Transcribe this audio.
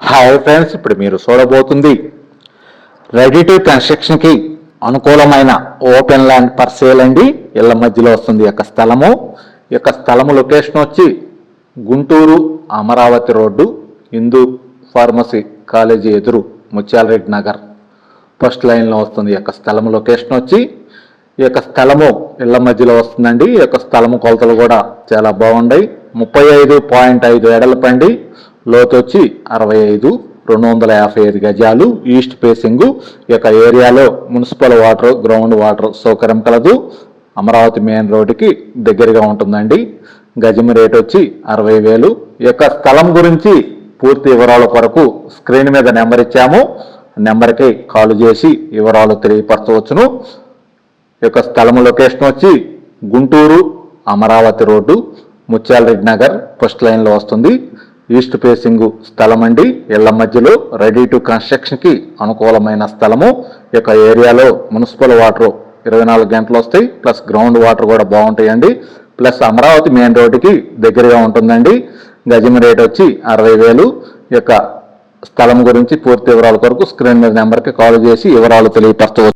Hi friends ఇప్పుడు మీరు చూడబోతుంది ready to కన్స్ట్రక్షన్కి అనుకూలమైన ఓపెన్ ల్యాండ్ పర్సేల్ అండి. ఇళ్ళ మధ్యలో వస్తుంది యొక్క స్థలము. ఈ యొక్క స్థలము లొకేషన్ వచ్చి Guntur Amaravati road Hindu pharmacy college ఎదురు ముత్యాలరెడ్డి నగర్. ఫస్ట్ లైన్లో వస్తుంది యొక్క స్థలము లొకేషన్ వచ్చి. ఈ యొక్క స్థలము ఇళ్ళ మధ్యలో వస్తుందండి. ఈ యొక్క స్థలము కొలతలు కూడా చాలా బాగున్నాయి ముప్పై ఐదు పాయింట్ ఐదు ఎడలపండి లోతు వచ్చి అరవై ఐదు రెండు వందల యాభై ఐదు గజాలు ఈస్ట్ ఫేసింగ్ ఈ యొక్క ఏరియాలో మున్సిపల్ వాటర్ గ్రౌండ్ వాటర్ సౌకర్యం కలదు. అమరావతి మెయిన్ రోడ్డుకి దగ్గరగా ఉంటుందండి. గజం రేట్ వచ్చి అరవై వేలు. ఈ యొక్క స్థలం గురించి పూర్తి వివరాల కొరకు స్క్రీన్ మీద నెంబర్ ఇచ్చాము. నెంబర్కి కాల్ చేసి వివరాలు తెలియపరచవచ్చును. ఈ యొక్క స్థలం లొకేషన్ వచ్చి గుంటూరు అమరావతి రోడ్డు ముత్యాలరెడ్డి నగర్ ఫస్ట్ లైన్లో వస్తుంది. ఈస్ట్ ఫేసింగ్ స్థలం అండి ఇళ్ళ మధ్యలో రెడీ టు కన్స్ట్రక్షన్కి అనుకూలమైన స్థలము. ఈ యొక్క ఏరియాలో మున్సిపల్ వాటర్ ఇరవై నాలుగు గంటలు వస్తాయి. ప్లస్ గ్రౌండ్ వాటర్ కూడా బాగుంటాయండి. ప్లస్ అమరావతి మెయిన్ రోడ్డుకి దగ్గరగా ఉంటుందండి. గజం రేట్ వచ్చి అరవై వేలు. యొక్క స్థలం గురించి పూర్తి వివరాల కొరకు స్క్రీన్ మీద నెంబర్కి కాల్ చేసి వివరాలు తెలియపరచవచ్చు.